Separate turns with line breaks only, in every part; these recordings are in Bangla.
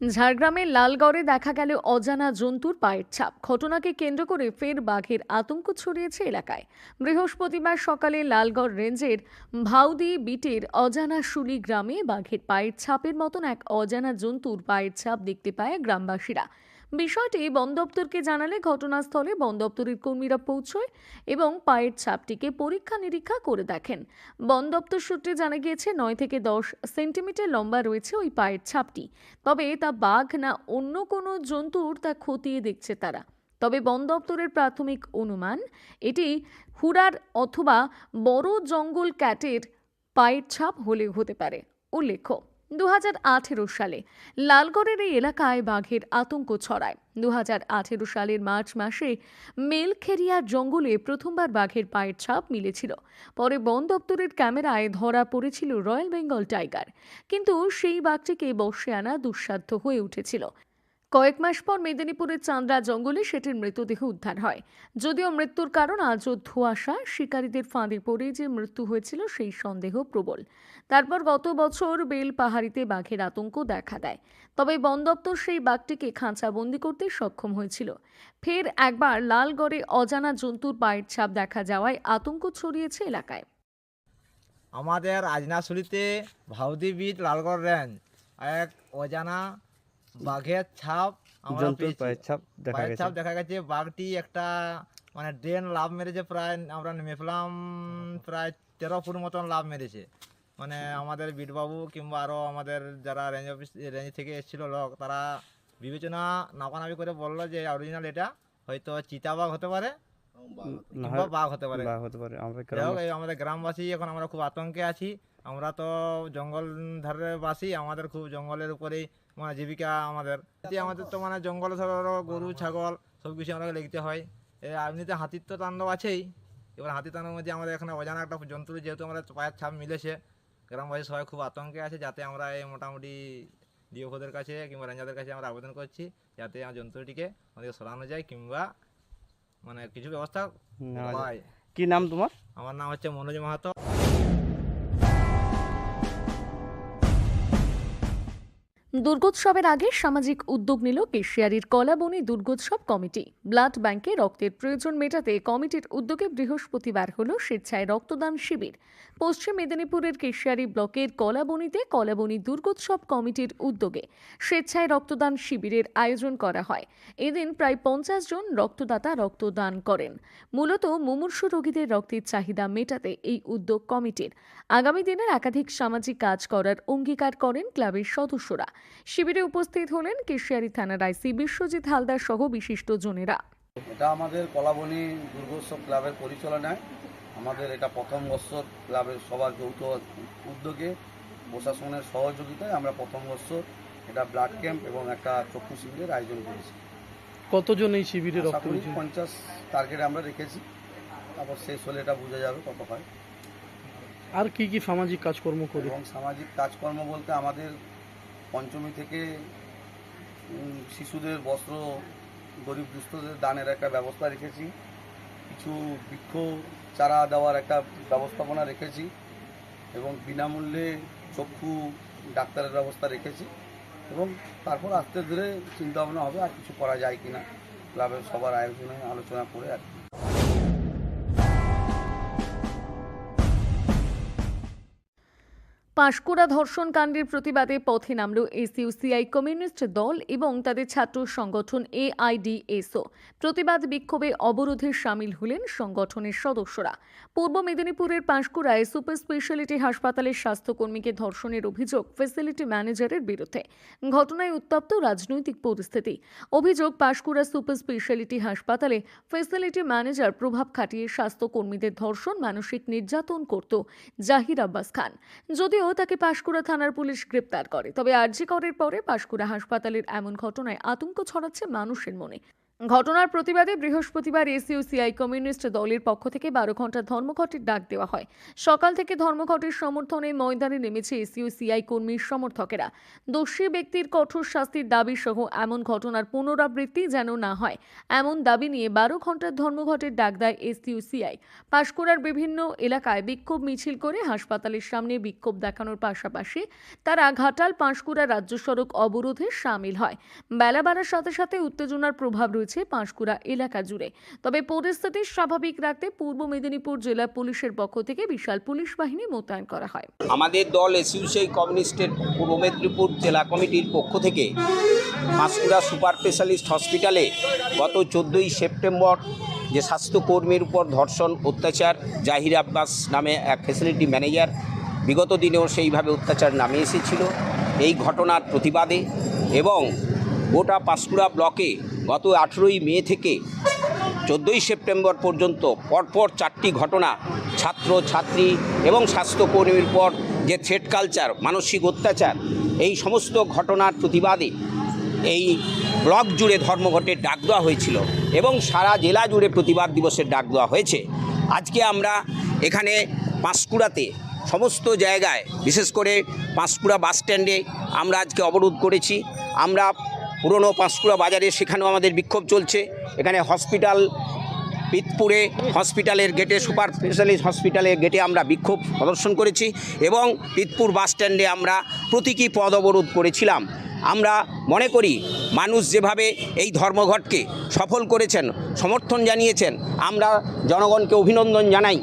ঝাড়গ্রামের লালগড়ে দেখা গেল অজানা জন্তুর পায়ের ছাপ। ঘটনাকে কেন্দ্র করে ফের বাঘের আতঙ্ক ছড়িয়েছে এলাকায়। বৃহস্পতিবার সকালে লালগড় রেঞ্জের ভাউদি বিটের অজানা শুলি গ্রামে বাঘের পায়ের ছাপের মতন এক অজানা জন্তুর পায়ের ছাপ দেখতে পায় গ্রামবাসীরা। বিষয়টি বন দপ্তরকে জানালে ঘটনাস্থলে বন দপ্তরের কর্মীরা পৌঁছয় এবং পায়ের ছাপটিকে পরীক্ষা নিরীক্ষা করে দেখেন। বন দপ্তর সূত্রে জানা গিয়েছে, নয় থেকে দশ সেন্টিমিটার লম্বা রয়েছে ওই পায়ের ছাপটি। তবে তা বাঘ না অন্য কোনো জন্তুর তা খতিয়ে দেখছে তারা। তবে বন দপ্তরের প্রাথমিক অনুমান এটি হুরার অথবা বড় জঙ্গল ক্যাটের পায়ের ছাপ হলে হতে পারে, উল্লেখ্য। দুহাজার আঠেরো সালে লালগড়ের এই এলাকায় বাঘের আতঙ্ক ছড়ায়। দু হাজার আঠেরো সালের মার্চ মাসে মেলখেরিয়া জঙ্গলে প্রথমবার বাঘের পায়ের ছাপ মিলেছিল। পরে বন দপ্তরের ক্যামেরায় ধরা পড়েছিল রয়্যাল বেঙ্গল টাইগার। কিন্তু সেই বাঘটিকে বর্ষে আনা দুঃসাধ্য হয়ে উঠেছিল। কয়েক মাস পর মেদিনীপুরের চান্দ্রা জঙ্গলে সেটির মৃতদেহ উদ্ধার হয়। যদিও মৃত্যুর কারণ আজও ধোঁয়াশা, শিকারীদের ফাঁদে পড়ে যে মৃত্যু হয়েছিল সেই সন্দেহ প্রবল। তারপর গত বছর বেল পাহাড়িতে বাঘের আতঙ্ক দেখা দেয়। তবে বন দপ্তর সেই বাঘটিকে খাঁচাবন্দি করতে সক্ষম হয়েছিল। ফের একবার লালগড়ে অজানা জন্তুর পায়ের ছাপ দেখা যাওয়ায় আতঙ্ক ছড়িয়েছে এলাকায়।
আমাদের আজনাশুলিতে ভাউদি বিট লালগড় রেঞ্জ, এক অজানা বাঘের ছাপ আমরা
জন্তুর। পায়ের ছাপ দেখা গেছে।
ছাপ দেখা গেছে। বাঘটি একটা মানে ড্রেন লাভ মেরেছে প্রায় আমরা নেমে পেলাম প্রায় তেরো ফুট মতন লাভ মেরেছে। মানে আমাদের বিটবাবু কিংবা আরও আমাদের যারা রেঞ্জ অফিস রেঞ্জ থেকে এসেছিল লোক তারা বিবেচনা নাপানাবি করে বলল যে অরিজিনাল এটা হয়তো চিতাবাঘ হতে পারে কিংবা বাঘ হতে পারে।
হতে পারে।
আমাদের গ্রামবাসী এখন আমরা খুব আতঙ্কে আছি। আমরা তো জঙ্গল ধারে বাসি আমাদের খুব জঙ্গলের উপরেই মানে জীবিকা আমাদের। আমাদের তো মানে জঙ্গলে ধরো গরু ছাগল সব কিছু আমাকে লিখতে হয় এমনিতে হাতির তো তাণ্ডব আছেই। এবার হাতি তাণ্ডবের মধ্যে আমাদের এখানে অজানা একটা জন্তু যেহেতু আমাদের পায়ের ছাপ মিলেছে। গ্রামবাসী সবাই খুব আতঙ্কে আছে যাতে আমরা এই মোটামুটি ডিওফোদের কাছে কিংবা রেঞ্জারদের কাছে আমরা আবেদন করছি যাতে আমার জন্তুটিকে আমাদের সরানো যায় কিংবা মানে কিছু ব্যবস্থা। পায়
কি নাম তোমার?
আমার নাম হচ্ছে মনোজ মাহাতো।
দুর্গোৎসবের আগে সামাজিক উদ্যোগ নিল কেশিয়ারির কলাবনি দুর্গোৎসব কমিটি। ব্লাড ব্যাংকে রক্তের প্রয়োজন মেটাতে কমিটির উদ্যোগে বৃহস্পতিবার হল স্বেচ্ছায় রক্তদান শিবির। পশ্চিম মেদিনীপুরের কেশিয়ারি ব্লকের কলাবনীতে কলাবনী দুর্গোৎসব কমিটির উদ্যোগে স্বেচ্ছায় রক্তদান শিবিরের আয়োজন করা হয়। এদিন প্রায় পঞ্চাশ জন রক্তদাতা রক্তদান করেন। মূলত মুমূর্ষু রোগীদের রক্তের চাহিদা মেটাতে এই উদ্যোগ কমিটির। আগামী দিনের একাধিক সামাজিক কাজ করার অঙ্গীকার করেন ক্লাবের সদস্যরা। শিবিরে উপস্থিত হলেন কেশিয়ারি থানার আইসি বিশ্বজিৎ হালদার সহ বিশিষ্ট জনেরা।
এটা আমাদের কলাবনী দুর্গোৎসব ক্লাবের পরিচালনায়। আমাদের এটা প্রথম বৎসর ক্লাবের সবার যৌথ উদ্যোগে প্রশাসনের সহযোগিতায় আমরা প্রথম বৎসর এটা ব্লাড ক্যাম্প এবং একটা চক্ষু শিবিরের আয়োজন করেছি।
কতজন এই শিবিরে রক্ত
পঞ্চাশ টার্গেট আমরা রেখেছি। তারপর শেষ হলে এটা বোঝা যাবে কত হয়।
আর কি কি সামাজিক কাজকর্ম করে?
এবং সামাজিক কাজকর্ম বলতে আমাদের পঞ্চমী থেকে শিশুদের বস্ত্র, গরিব দুস্থদের দানের একটা ব্যবস্থা রেখেছি। কিছু বৃক্ষ চারা দেওয়ার একটা ব্যবস্থাপনা রেখেছি এবং বিনামূল্যে চক্ষু, ডাক্তারের ব্যবস্থা রেখেছি এবং তারপর আস্তে ধীরে চিন্তা ভাবনা হবে আর কিছু করা যায় কিনা। ক্লাবের সবার আয়োজনে আলোচনা করে আর কি।
পাঁশকুড়া ধর্ষণ কাণ্ডের প্রতিবাদে পথে নামল এসইউসিআই কমিউনিস্ট দল এবং তাদের ছাত্র সংগঠন এআইডিএসও। প্রতিবাদ বিক্ষোভে অবরোধে সামিল হলেন সংগঠনের সদস্যরা। পূর্ব মেদিনীপুরের পাঁশকুড়ায় সুপার স্পেশালিটি হাসপাতালের স্বাস্থ্যকর্মীকে ধর্ষণের অভিযোগ ফেসিলিটি ম্যানেজারের বিরুদ্ধে। ঘটনায় উত্তপ্ত রাজনৈতিক পরিস্থিতি। অভিযোগ, পাঁশকুড়া সুপার স্পেশালিটি হাসপাতালে ফেসিলিটি ম্যানেজার প্রভাব খাটিয়ে স্বাস্থ্যকর্মীদের ধর্ষণ, মানসিক নির্যাতন করত জাহির আব্বাস খান। যদিও তাকে পাশকুড়া থানার পুলিশ গ্রেপ্তার করে। তবে আরজি করের পরে পাশকুড়া হাসপাতালের এমন ঘটনায় আতঙ্ক ছড়াচ্ছে মানুষের মনে। ঘটনার প্রতিবাদে বৃহস্পতিবার এসইউসিআই কমিউনিস্ট দলের পক্ষ থেকে বারো ঘণ্টা ধর্মঘটের ডাক দেওয়া হয়। সকাল থেকে ধর্মঘটের সমর্থনে ময়দানে নেমেছে এসইউসিআই কর্মীর সমর্থকেরা। দোষী ব্যক্তির কঠোর শাস্তির দাবি সহ এমন ঘটনার পুনরাবৃত্তি যেন না হয়, এমন দাবি নিয়ে বারো ঘণ্টার ধর্মঘটের ডাক দেয় এসইউসিআই। পাঁশকুড়ার বিভিন্ন এলাকায় বিক্ষোভ মিছিল করে হাসপাতালের সামনে বিক্ষোভ দেখানোর পাশাপাশি তারা ঘাটাল, পাঁশকুড়া রাজ্য সড়ক অবরোধে সামিল হয়। বেলা বাড়ার সাথে সাথে উত্তেজনার প্রভাব রয়েছে পাঁশকুড়া এলাকা জুড়ে। তবে পরিস্থিতি স্বাভাবিক রাখতে পূর্ব মেদিনীপুর জেলা পুলিশের পক্ষ থেকে বিশাল পুলিশ বাহিনী মোতায়েন করা হয়।
আমাদের দল এসইউসিআই কমিউনিস্টের পূর্ব মেদিনীপুর জেলা কমিটির পক্ষ থেকে পাঁশকুড়া সুপার স্পেশালিস্ট হসপিটালে গত চোদ্দোই সেপ্টেম্বর যে স্বাস্থ্যকর্মীর উপর ধর্ষণ, অত্যাচার, জাহির আব্বাস নামে এক ফেসিলিটি ম্যানেজার বিগত দিনেও সেইভাবে অত্যাচার নামে এসেছিল। এই ঘটনার প্রতিবাদে এবং গোটা পাঁশকুড়া ব্লকে গত আঠেরোই মে থেকে চোদ্দোই সেপ্টেম্বর পর্যন্ত পরপর চারটি ঘটনা ছাত্র ছাত্রী এবং স্বাস্থ্যকর্মীর পর যে থ্রেড কালচার মানসিক অত্যাচার, এই সমস্ত ঘটনার প্রতিবাদে এই ব্লক জুড়ে ধর্মঘটের ডাক দেওয়া হয়েছিল এবং সারা জেলা জুড়ে প্রতিবাদ দিবসের ডাক দেওয়া হয়েছে। আজকে আমরা এখানে পাঁশকুড়াতে সমস্ত জায়গায়, বিশেষ করে পাঁশকুড়া বাস স্ট্যান্ডে আমরা আজকে অবরোধ করেছি। আমরা পুরনো পাঁশকুড়া বাজারে সেখানেও আমাদের বিক্ষোভ চলছে। এখানে হসপিটাল পিতপুরে হসপিটালের গেটে, সুপার স্পেশালিস্ট হসপিটালের গেটে আমরা বিক্ষোভ প্রদর্শন করেছি এবং পিতপুর বাসস্ট্যান্ডে আমরা প্রতীকী পদ অবরোধ করেছিলাম। আমরা মনে করি, মানুষ যেভাবে এই ধর্মঘটকে সফল করেছেন, সমর্থন জানিয়েছেন, আমরা জনগণকে অভিনন্দন জানাই।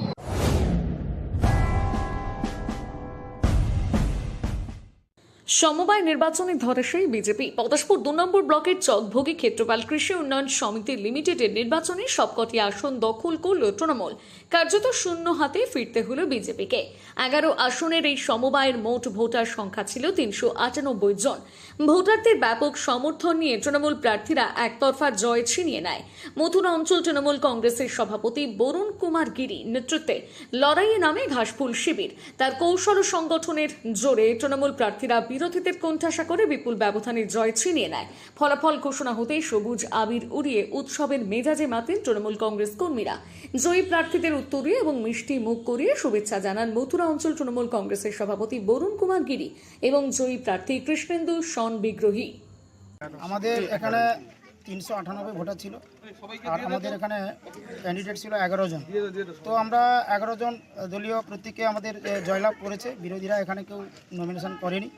সমবায় নির্বাচনে ধরাশায়ী বিজেপি। পদাসপুর দু নম্বর ব্লকের চকভোগী ক্ষেত্রপাল কৃষি উন্নয়ন সমিতি লিমিটেডের নির্বাচনে সবকটি আসন দখল করল তৃণমূল। কার্যত শূন্য হাতে ফিরতে হলো বিজেপিকে। এগারো আসনের এই সমবায়ের মোট ভোটার সংখ্যা ছিল তিনশো আটানব্বই জন। ভোটারদের ব্যাপক সমর্থন নিয়ে তৃণমূল প্রার্থীরা একতরফা জয় ছিনিয়ে নেয়। মথুরা অঞ্চল তৃণমূল কংগ্রেসের সভাপতি বরুণ কুমার গিরি নেতৃত্বে লড়াইয়ে নামে ঘাসফুল শিবির। তার কৌশল সংগঠনের জোরে তৃণমূল প্রার্থীরা বিরোধীদের কোণঠাসা করে বিপুল ব্যবধানে জয় ছিনিয়ে নেয়। ফলাফল ঘোষণা হতেই সবুজ আবির উড়িয়ে উৎসবের মেজাজে মাতেন তৃণমূল কংগ্রেস কর্মীরা। জয়ী প্রার্থীদের উত্তরীয় এবং মিষ্টি মুখ করিয়ে শুভেচ্ছা জানান মথুরা অঞ্চল তৃণমূল কংগ্রেসের সভাপতি বরুণ কুমার গিরি এবং জয়ী প্রার্থী কৃষ্ণেন্দু সন বিগ্রহী।
আমাদের এখানে তিনশো আটানব্বই ভোটার ছিল। আর আমাদের এখানে ক্যান্ডিডেট ছিল এগারো জন। তো আমরা এগারো জন দলীয় প্রতীকে আমাদের জয়লাভ করেছে। বিরোধীরা এখানে কেউ নমিনেশন করেনি।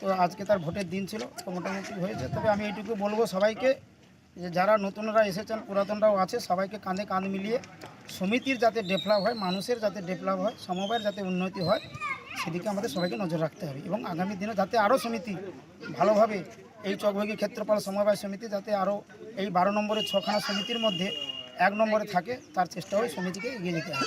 তো আজকে তার ভোটের দিন ছিল, তো মোটামুটি হয়েছে। তবে আমি এইটুকু বলব সবাইকে যে যারা নতুনরা এসেছেন, পুরাতনরাও আছে, সবাইকে কাঁধে কাঁধ মিলিয়ে সমিতির যাতে ডেভেলপ হয়, মানুষের যাতে ডেভেলপ হয়, সমবায়ের যাতে উন্নতি হয়, সেদিকে আমাদের সবাইকে নজর রাখতে হবে। এবং আগামী দিনে যাতে আরও সমিতি ভালোভাবে এই চকভোগী ক্ষেত্রপাল সমবায় সমিতি যাতে আরও এই বারো নম্বরের ছখানা সমিতির মধ্যে এক নম্বরে থাকে, তার চেষ্টা হয় সমিতিকে এগিয়ে যেতে হবে।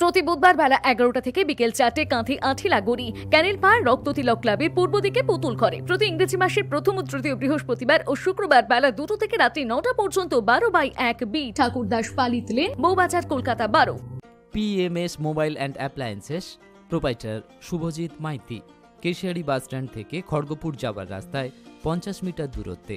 প্রতি বুধবার বেলা এগারোটা থেকে বিকেল চারটে কাঁথি আঠিলা গড়ি ক্যানেল পাড় রক্ততিলক ক্লাবের পূর্ব দিকে পুতুল করে প্রতি ইংরেজি মাসের প্রথম ও তৃতীয় বৃহস্পতিবার ও শুক্রবার বেলা দুটো থেকে রাত্রি নটা পর্যন্ত বারো বাই এক বি ঠাকুরদাস পালিত লেন, বৌবাজার, কলকাতা বারো।
PMS mobile and appliances, proprietor Subhajit Maity, Keshiary bus stand থেকে খড়গপুর যাবার রাস্তায় পঞ্চাশ মিটার দূরত্বে।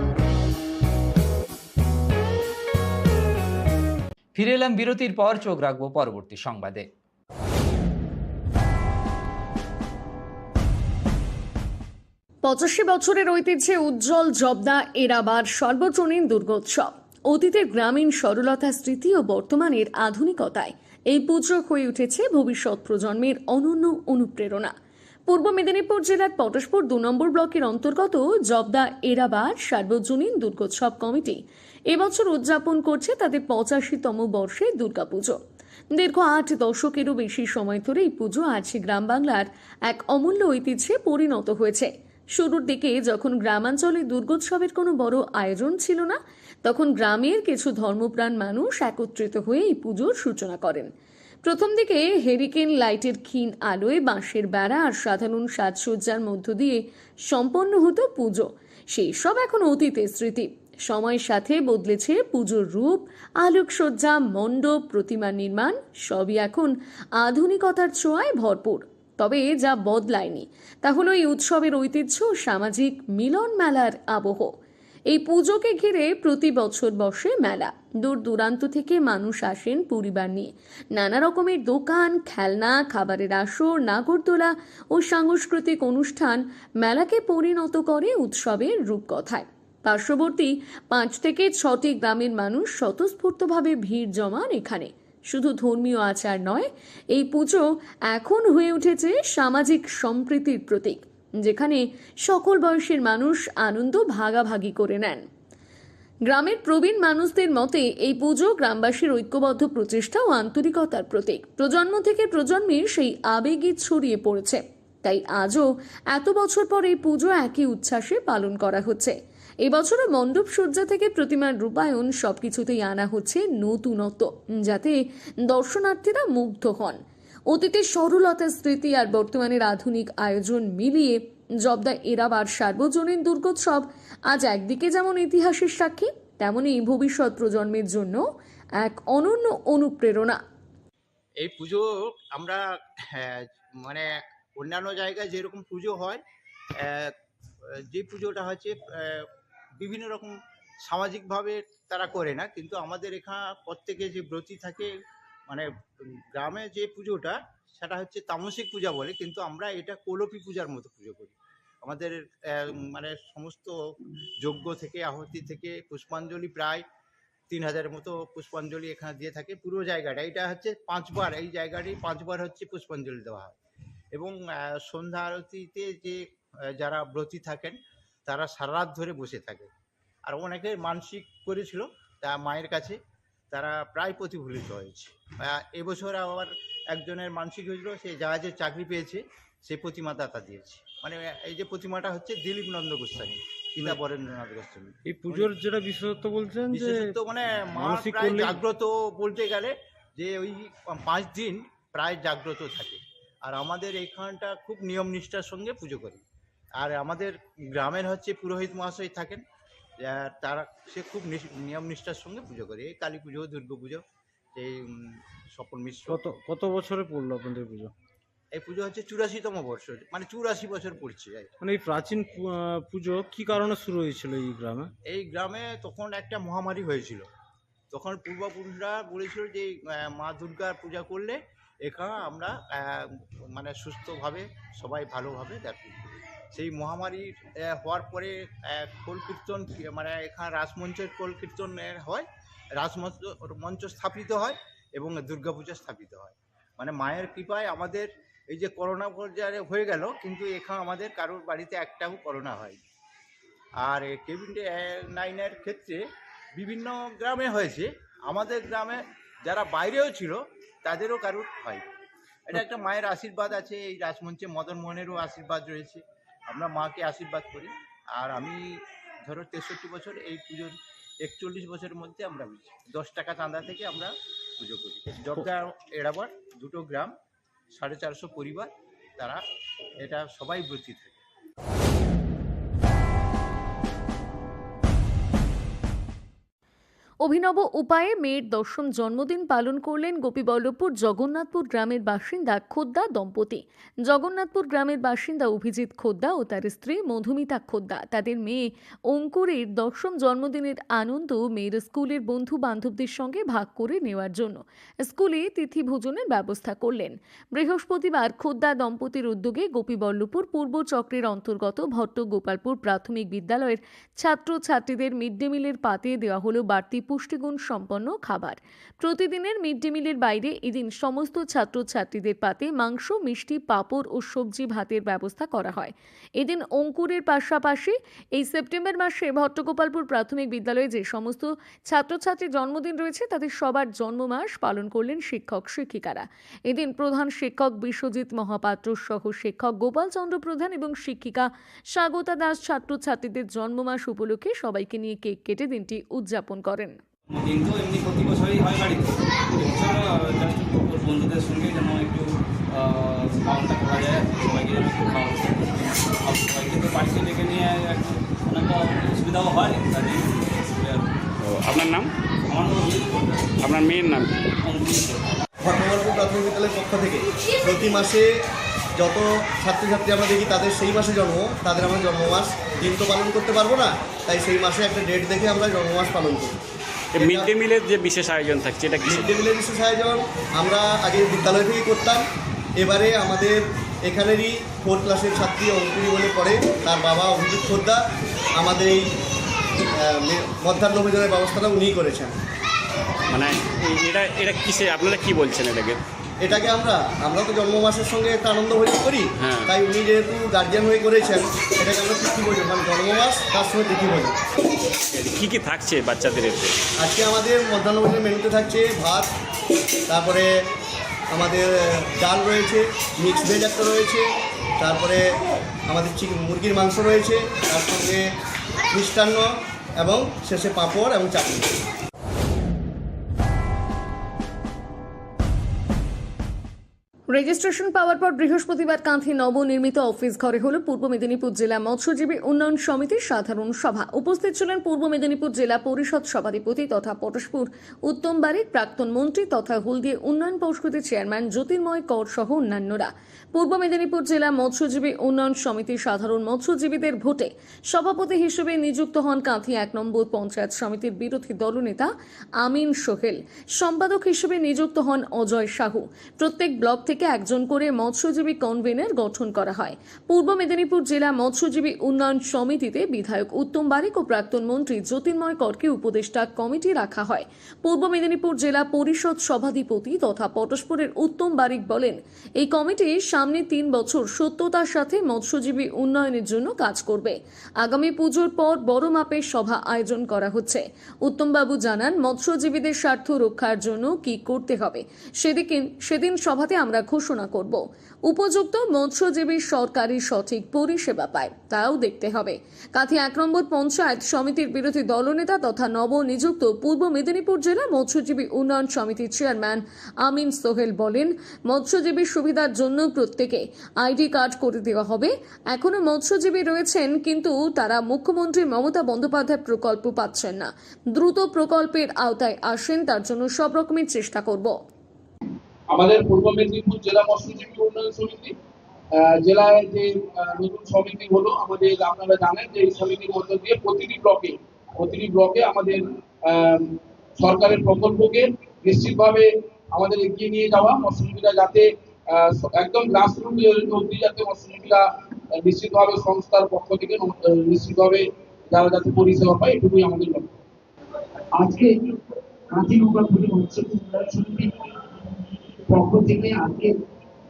ফিরে এলাম বিরতির পর, চোখ রাখব পরবর্তী সংবাদে।
পঁচাশি বছরের ঐতিহ্যে উজ্জ্বল জবদা এরাবার সর্বজনীন দুর্গোৎসব। অতীতের গ্রামীণ সরলতা স্মৃতি ও বর্তমানের আধুনিকতায় এই পুজো হয়ে উঠেছে ভবিষ্যৎ প্রজন্মের অনন্য অনুপ্রেরণা। পূর্ব মেদিনীপুর জেলার পটশপুর দু নম্বর ব্লকের অন্তর্গত জবদা এরাবার সার্বজনীন দুর্গোৎসব কমিটি এবছর উদযাপন করছে তাদের পঁচাশিতম বর্ষে দুর্গাপুজো। দীর্ঘ আট দশকেরও বেশি সময় ধরে এই পুজো আজ গ্রাম বাংলার এক অমূল্য ঐতিহ্যে পরিণত হয়েছে। শুরুর দিকে যখন গ্রামাঞ্চলে দুর্গোৎসবের কোনো বড় আয়োজন ছিল না, তখন গ্রামের কিছু ধর্মপ্রাণ মানুষ একত্রিত হয়ে এই পুজোর সূচনা করেন। প্রথম দিকে হেরিকেন লাইটের ক্ষীণ আলোয় বাঁশের বেড়া আর সাধারণ সাজসজ্জার মধ্য দিয়ে সম্পন্ন হতো পুজো। সেই সব এখন অতীতের স্মৃতি। সময়ের সাথে বদলেছে পুজোর রূপ, আলোকসজ্জা, মণ্ডপ প্রতিমা নির্মাণ, সবই এখন আধুনিকতার ছোঁয়ায় ভরপুর। তবে যা বদলায়নি, তা হলো এই উৎসবের ঐতিহ্য, সামাজিক মিলন মেলার আবহ। এই পুজোকে ঘিরে প্রতি বছর বসে মেলা। দূর দূরান্ত থেকে মানুষ আসেন পরিবার নিয়ে। নানা রকমের দোকান, খেলনা, খাবারের আসর, নাগরদোলা ও সাংস্কৃতিক অনুষ্ঠান মেলাকে পরিণত করে উৎসবের রূপকথায়। পার্শ্ববর্তী পাঁচ থেকে ছটি গ্রামের মানুষ স্বতঃস্ফূর্তভাবে ভিড় জমান এখানে। শুধু ধর্মীয় আচার নয়, এই পুজো এখন হয়ে উঠেছে সামাজিক সম্প্রীতির প্রতীক। যেখানে সকল বয়সের মানুষ আনন্দ ভাগাভাগি করে নেন। গ্রামের প্রবীণ মানুষদের মতে এই পুজো গ্রামবাসীর ঐক্যবদ্ধ প্রচেষ্টা ও আন্তরিকতার প্রতীক। প্রজন্ম থেকে প্রজন্মে সেই আবেগই ছড়িয়ে পড়েছে। তাই আজও এত বছর পর এই পুজো একই উচ্ছ্বাসে পালন করা হচ্ছে। এবছরও মণ্ডপ সজ্জা থেকে প্রতিমার রূপায়ণ সবকিছুতেই আনা হচ্ছে নতুনত্ব, যাতে দর্শনার্থীরা মুগ্ধ হন। অতীতের সরলতার স্মৃতি আর বর্তমানের আধুনিক আয়োজন মিলিয়ে জবদা এরাবার সার্বজনীন দুর্গোৎসব আজ একদিকে যেমন ইতিহাসের সাক্ষী তেমনই ভবিষ্যৎ প্রজন্মের জন্য এক অনন্য অনুপ্রেরণা।
এই পুজো আমরা হ্যাঁ, মানে অন্যান্য জায়গায় যেরকম পুজো হয় যে পুজোটা হচ্ছে আহ, বিভিন্ন রকম সামাজিকভাবে তারা করে না কিন্তু আমাদের এখানে প্রত্যেকে যে ব্রতী থাকে মানে গ্রামে যে পুজোটা, সেটা হচ্ছে তামসিক পূজা বলে, কিন্তু আমরা এটা কোলপি পূজার মতো পুজো করি। আমাদের মানে সমস্ত যজ্ঞ থেকে, আহতি থেকে, পুষ্পাঞ্জলি প্রায় তিন হাজারের মতো পুষ্পাঞ্জলি এখানে দিয়ে থাকে পুরো জায়গাটা। এটা হচ্ছে পাঁচবার, এই জায়গাটি পাঁচবার হচ্ছে পুষ্পাঞ্জলি দেওয়া হয়। এবং সন্ধ্যা আরতিতে যে যারা ব্রতী থাকেন, তারা সারা রাত ধরে বসে থাকে। আর অনেকে মানসিক করেছিল, তা মায়ের কাছে তারা প্রায় প্রতিফলিত হয়েছে। এবছর আবার একজনের মানসিক হয়েছিল সে জাহাজের চাকরি পেয়েছে সে প্রতিমা দাতা দিয়েছে। মানে এই যে প্রতিমাটা হচ্ছে দিলীপ নন্দ গোস্বামী পিতা বরেন্দ্রনাথ গোস্বামী।
এই পুজোর যেটা বিশেষত্ব বলছেন যে
বিশেষত মানে
মানসিক
জাগ্রত বলতে গেলে যে ওই পাঁচ দিন প্রায় জাগ্রত থাকে। আর আমাদের এইখানটা খুব নিয়ম নিষ্ঠার সঙ্গে পুজো করি। আর আমাদের গ্রামের হচ্ছে পুরোহিত মহাশয় থাকেন তারা সে খুব নিয়ম নিষ্ঠার সঙ্গে পুজো করে। এই কালী পুজো দুর্গা পুজো এই স্বপন মিশ্র।
কত কত বছরে পড়ল আপনাদের পুজো?
এই পুজো হচ্ছে চুরাশিতম বর্ষ মানে চুরাশি বছর পড়ছে
মানে এই প্রাচীন পুজো কি কারণে শুরু হয়েছিল এই গ্রামে?
এই গ্রামে তখন একটা মহামারী হয়েছিল। তখন পূর্বপুরুষরা বলেছিল যে মা দুর্গার পূজা করলে এখানে আমরা মানে সুস্থভাবে সবাই ভালোভাবে দেখি। সেই মহামারী হওয়ার পরে খোল কীর্তন মানে এখানে রাসমঞ্চের খোল কীর্তন হয় রাসমঞ্চ মঞ্চ স্থাপিত হয় এবং দুর্গাপূজা স্থাপিত হয়। মানে মায়ের কৃপায় আমাদের এই যে করোনা পর্যায়ে হয়ে গেল, কিন্তু এখানে আমাদের কারোর বাড়িতে একটাও করোনা হয়নি। আর কোভিড নাইনের ক্ষেত্রে বিভিন্ন গ্রামে হয়েছে, আমাদের গ্রামে যারা বাইরেও ছিল, তাদেরও কারোর হয় এটা একটা মায়ের আশীর্বাদ আছে, এই রাজমঞ্চে মদন মোহনেরও আশীর্বাদ রয়েছে। আমরা মাকে আশীর্বাদ করি। আর আমি ধরো তেষট্টি বছর, এই পুজোর একচল্লিশ বছরের মধ্যে আমরা দশ টাকা চাঁদা থেকে আমরা পুজো করি। জবদা এড়াবার, দুটো গ্রাম, সাড়ে চারশো পরিবার, তারা এটা সবাই ব্রতী থাকে
অভিনব উপায়ে মেয়ের দশম জন্মদিন পালন করলেন গোপীবল্লভপুর জগন্নাথপুর গ্রামের বাসিন্দা খোদ্দা দম্পতি। জগন্নাথপুর গ্রামের বাসিন্দা অভিজিৎ খোদ্দা ও তার স্ত্রী মধুমিতা খোদ্দা। তাদের মেয়ে অঙ্কুরের দশম জন্মদিনের আনন্দ মেয়ের স্কুলের বন্ধু বান্ধবদের সঙ্গে ভাগ করে নেওয়ার জন্য স্কুলে তিথি ভোজনের ব্যবস্থা করলেন। বৃহস্পতিবার খোদ্দা দম্পতির উদ্যোগে গোপীবল্লভপুর পূর্ব চক্রের অন্তর্গত ভট্ট গোপালপুর প্রাথমিক বিদ্যালয়ের ছাত্রছাত্রীদের মিড ডে মিলের পাতে দেওয়া হলো বাড়তি পুষ্টিগুণ সম্পন্ন খাবার। প্রতিদিনের মিড ডে মিলের বাইরে এদিন সমস্ত ছাত্রছাত্রীদের পাতে মাংস, মিষ্টি, পাঁপড় ও সবজি ভাতের ব্যবস্থা করা হয়। এদিন অঙ্কুরের পাশাপাশি এই সেপ্টেম্বর মাসে ভট্টগোপালপুর প্রাথমিক বিদ্যালয়ে যে সমস্ত ছাত্রছাত্রীর জন্মদিন রয়েছে, তাদের সবার জন্মমাস পালন করলেন শিক্ষক, শিক্ষিকারা। এদিন প্রধান শিক্ষক বিশ্বজিৎ মহাপাত্র সহ শিক্ষক গোপালচন্দ্র প্রধান এবং শিক্ষিকা স্বাগতা দাস ছাত্রছাত্রীদের জন্মমাস উপলক্ষে সবাইকে নিয়ে কেক কেটে দিনটি উদযাপন করেন।
কিন্তু এমনি প্রতি বছরই হয় বাড়িতে। এবছর জাস্ট বন্ধুদের সঙ্গে যেন একটু পালনটা করা যায়। সবাইকে যেন একটু খাওয়া আর সবাইকে তো বাড়িতে ডেকে নিয়ে একটু অনেকটা অসুবিধাও হয় কাজে
আপনার নাম?
আমার নাম
আপনার মেয়ের নাম?
কর্মকার।
প্রাথমিক বিদ্যালয়ের পক্ষ থেকে প্রতি মাসে যত ছাত্রছাত্রী আমরা দেখি তাদের সেই মাসে জন্ম তাদের আমরা জন্মমাস দিন তো পালন করতে পারব না। তাই সেই মাসে একটা ডেট দেখে আমরা জন্মমাস পালন করি।
মিড ডে মিলের যে বিশেষ আয়োজন থাকছে এটা
মিড ডে মিলের বিশেষ আয়োজন আমরা আগে বিদ্যালয় থেকেই করতাম। এবারে আমাদের এখানেরই ফোর ক্লাসের ছাত্রী অঙ্কুরি বলে পড়ে তার বাবা অভিজিৎ খোদ্দা। আমাদের এই মধ্যাহ্ন অভিযানের ব্যবস্থাটা উনিই করেছেন।
মানে এটা এটা কিসে? আপনারা কি বলছেন এটাকে?
এটাকে আমরা আমরা তো জন্ম মাসের সঙ্গে একটা আনন্দ ভোজন করি
হ্যাঁ।
তাই উনি যেহেতু গার্জিয়ান হয়ে করেছেন এটাকে আমরা তিথি ভোজন মানে জন্ম মাস তার সঙ্গে তিথি ভোজন।
কি কি থাকছে বাচ্চাদের এতে?
আজকে আমাদের মধ্যাহ্ন ভোজনের মেনুতে থাকছে ভাত তারপরে আমাদের ডাল রয়েছে মিক্স ভেজ একটা রয়েছে তারপরে আমাদের চিকেন মুরগির মাংস রয়েছে তার সঙ্গে মিষ্টান্ন এবং শেষে পাঁপড় এবং চাটনি।
রেজিস্ট্রেশন পাওয়ার পর বৃহস্পতিবার কাঁথি নবনির্মিত অফিস ঘরে হল পূর্ব মেদিনীপুর জেলা মৎস্যজীবী উন্নয়ন সমিতির সাধারণ সভা। উপস্থিত ছিলেন পূর্ব মেদিনীপুর জেলা পরিষদ সভাধিপতি তথা পরশপুর উত্তম বারিক প্রাক্তন মন্ত্রী তথা হলদিয়া উন্নয়ন পরিষদের চেয়ারম্যান জ্যোতির্ময় কর সহ অন্যান্যরা। পূর্ব মেদিনীপুর জেলা মৎস্যজীবী উন্নয়ন সমিতির সাধারণ মৎস্যজীবীদের ভোটে সভাপতি হিসেবে নিযুক্ত হন কাঁথি এক নম্বর পঞ্চায়েত সমিতির বিরোধী দলনেতা আমিন সোহেল। সম্পাদক হিসেবে নিযুক্ত হন অজয় সাহু। প্রত্যেক ব্লক থেকে একজন করে মৎস্যজীবী কনভেনার গঠন করা হয়। পূর্ব মেদিনীপুর জেলা মৎস্যজীবী উন্নয়ন সমিতিতে বিধায়ক উত্তম বারিক ও প্রাক্তন মন্ত্রী জ্যোতির্ময় করকে উপদেষ্টা কমিটি রাখা হয়। পূর্ব মেদিনীপুর জেলা পরিষদ সভাধিপতি তথা পটস্পুরের উত্তম বারিক বলেন, এই কমিটি সামনে তিন বছর সত্যতার সাথে মৎস্যজীবী উন্নয়নের জন্য কাজ করবে। আগামী পুজোর পর বড় মাপের সভা আয়োজন করা হচ্ছে। উত্তমবাবু জানান, মৎস্যজীবীদের স্বার্থ রক্ষার জন্য কি করতে হবে? সেদিকে, সেদিন সভাতে আমরা ঘোষণা করব। উপযুক্ত মৎস্যজীবী সরকারি সঠিক পরিষেবা পায়, তাও দেখতে হবে। কাথি এক নম্বর পঞ্চায়েত সমিতির বিরোধী দলনেতা তথা নবনিযুক্ত পূর্ব মেদিনীপুর জেলা মৎস্যজীবী উন্নয়ন সমিতির চেয়ারম্যান আমিন সোহেল বলেন মৎস্যজীবীর সুবিধার জন্য প্রত্যেকে আইডি কার্ড করে দেওয়া হবে। এখনও মৎস্যজীবী রয়েছেন, কিন্তু তারা মুখ্যমন্ত্রী মমতা বন্দ্যোপাধ্যায় প্রকল্প পাচ্ছেন না। দ্রুত প্রকল্পের আওতায় আসেন, তার জন্য সব রকমের চেষ্টা করব।
আমাদের পূর্ব মেদিনীপুর জেলা মৎস্যজীবী উন্নয়ন সমিতি জেলায় যে নতুন সমিতি হলো, আমাদের আপনারা জানেন যে এই সমিতির মধ্য দিয়ে প্রতিটি ব্লকে প্রতিটি ব্লকে আমাদের সরকারের প্রকল্পকে নিশ্চিতভাবে আমাদের এগিয়ে নিয়ে যাওয়া মৎস্যজীবীরা যাতে একদম গ্রাসরুট অব্দি যাতে মৎস্যজীবীরা নিশ্চিতভাবে সংস্থার পক্ষ থেকে নিশ্চিতভাবে যারা যাতে পরিষেবা পায়, এটুকুই আমাদের লক্ষ্য।
আজকে কাঁথি নৌকাপুরি মৎস্যজীবী উন্নয়ন সমিতির পক্ষ থেকে আজকে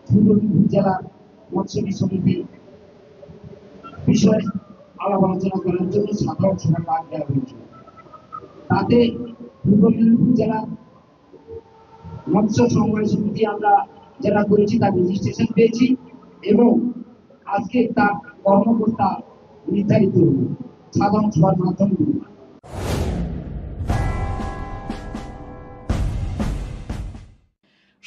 পূর্ব জেলা মৎস্যজীবী সমিতি বিষয়ে আলাপ আলোচনা করার জন্য সাধারণ সভা ডাক দেওয়া হয়েছিল তাতে পূর্ব জেলা মৎস্য সমবায় সমিতি আমরা যারা করেছি তার রেজিস্ট্রেশন পেয়েছি এবং আজকে তার কর্মকর্তা নির্ধারিত
সাধারণ সভার মাধ্যমে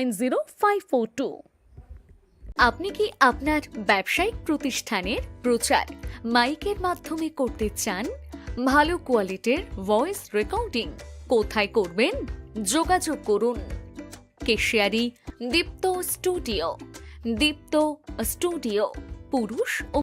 nine zero five four two আপনি কি আপনার ব্যবসায়িক প্রতিষ্ঠানের প্রচার মাইকের মাধ্যমে করতে চান? ভালো কোয়ালিটির ভয়েস রেকর্ডিং কোথায় করবেন? যোগাযোগ করুন। কেশিয়ারি দীপ্ত স্টুডিও দীপ্ত স্টুডিও, পুরুষ ও